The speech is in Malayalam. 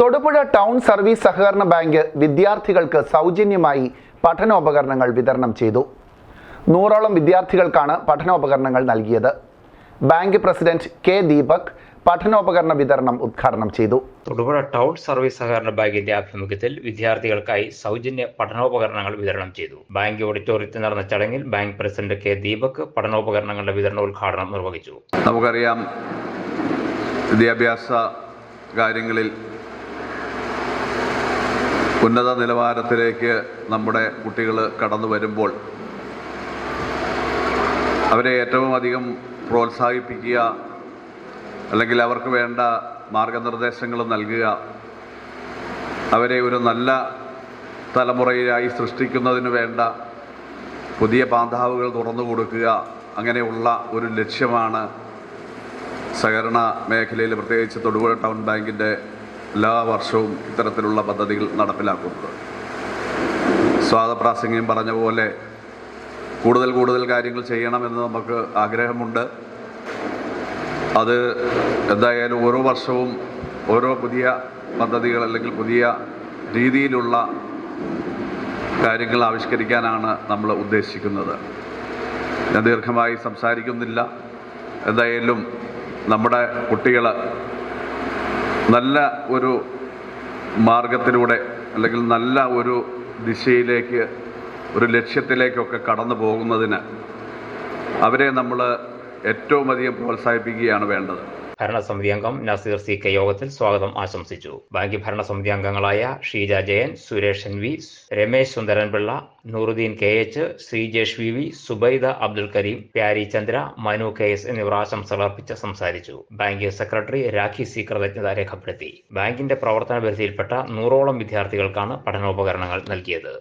തൊടുപുഴ ടൗൺ സർവീസ് സഹകരണ ബാങ്ക് വിദ്യാർത്ഥികൾക്ക് സൗജന്യമായി പഠനോപകരണങ്ങൾ വിതരണം ചെയ്തു. നൂറോളം വിദ്യാർത്ഥികൾക്കാണ് പഠനോപകരണങ്ങൾ നൽകിയത്. ബാങ്ക് പ്രസിഡന്റ് കെ ദീപക് പഠനോപകരണ വിതരണം ഉദ്ഘാടനം ചെയ്തു. തൊടുപുഴ ടൗൺ സർവീസ് സഹകരണ ബാങ്കിന്റെ ആഭിമുഖ്യത്തിൽ വിദ്യാർത്ഥികൾക്കായി സൗജന്യ പഠനോപകരണങ്ങൾ വിതരണം ചെയ്തു. ബാങ്ക് ഓഡിറ്റോറിയത്തിൽ നടന്ന ചടങ്ങിൽ ബാങ്ക് പ്രസിഡന്റ് കെ ദീപക് പഠനോപകരണങ്ങളുടെ വിതരണോദ്ഘാടനം നിർവഹിച്ചു. നമുക്കറിയാം വിദ്യാഭ്യാസ കാര്യങ്ങളിൽ ഉന്നത നിലവാരത്തിലേക്ക് നമ്മുടെ കുട്ടികൾ കടന്നു വരുമ്പോൾ അവരെ ഏറ്റവും അധികം പ്രോത്സാഹിപ്പിക്കുക അല്ലെങ്കിൽ അവർക്ക് വേണ്ട മാർഗനിർദ്ദേശങ്ങൾ നൽകുക. അവരെ ഒരു നല്ല തലമുറയിലായി സൃഷ്ടിക്കുന്നതിന് വേണ്ട പുതിയ പാന്താവുകൾ തുറന്നു കൊടുക്കുക. അങ്ങനെയുള്ള ഒരു ലക്ഷ്യമാണ് സഹകരണ മേഖലയിൽ പ്രത്യേകിച്ച് തൊടുപുഴ ടൗൺ ബാങ്കിന്റെ എല്ലാ വർഷവും ഇത്തരത്തിലുള്ള പദ്ധതികൾ നടപ്പിലാക്കുന്നത്. സ്വാതപ്രാസംഗ്യം പറഞ്ഞ പോലെ കൂടുതൽ കൂടുതൽ കാര്യങ്ങൾ ചെയ്യണമെന്ന് നമുക്ക് ആഗ്രഹമുണ്ട്. അത് എന്തായാലും ഓരോ വർഷവും ഓരോ പുതിയ പദ്ധതികൾ അല്ലെങ്കിൽ പുതിയ രീതിയിലുള്ള കാര്യങ്ങൾ ആവിഷ്കരിക്കാനാണ് നമ്മൾ ഉദ്ദേശിക്കുന്നത്. ഞാൻ ദീർഘമായി സംസാരിക്കുന്നില്ല. എന്തായാലും നമ്മുടെ കുട്ടികൾ നല്ല ഒരു മാർഗത്തിലൂടെ അല്ലെങ്കിൽ നല്ല ഒരു ദിശയിലേക്ക് ഒരു ലക്ഷ്യത്തിലേക്കൊക്കെ കടന്നു പോകുന്നതിന് അവരെ നമ്മൾ ഏറ്റവും അധികം പ്രോത്സാഹിപ്പിക്കുകയാണ് വേണ്ടത്. ഭരണസമിതി അംഗം നസീർ സി കെ യോഗത്തിൽ സ്വാഗതം ആശംസിച്ചു. ബാങ്ക് ഭരണസമിതി അംഗങ്ങളായ Sheeja Jayan Sureshan V Ramesh Sundaranpillai Nooruddeen K H Sreejesh V V Subaida Abdul Kareem Pyari Chandra Manu K S എന്നിവർ ആശംസകൾ അർപ്പിച്ച് സംസാരിച്ചു. ബാങ്ക് സെക്രട്ടറി രാഖി സി കൃതജ്ഞത രേഖപ്പെടുത്തി. ബാങ്കിന്റെ പ്രവർത്തന പരിധിയിൽപ്പെട്ട നൂറോളം വിദ്യാർത്ഥികൾക്കാണ് പഠനോപകരണങ്ങൾ നൽകിയത്.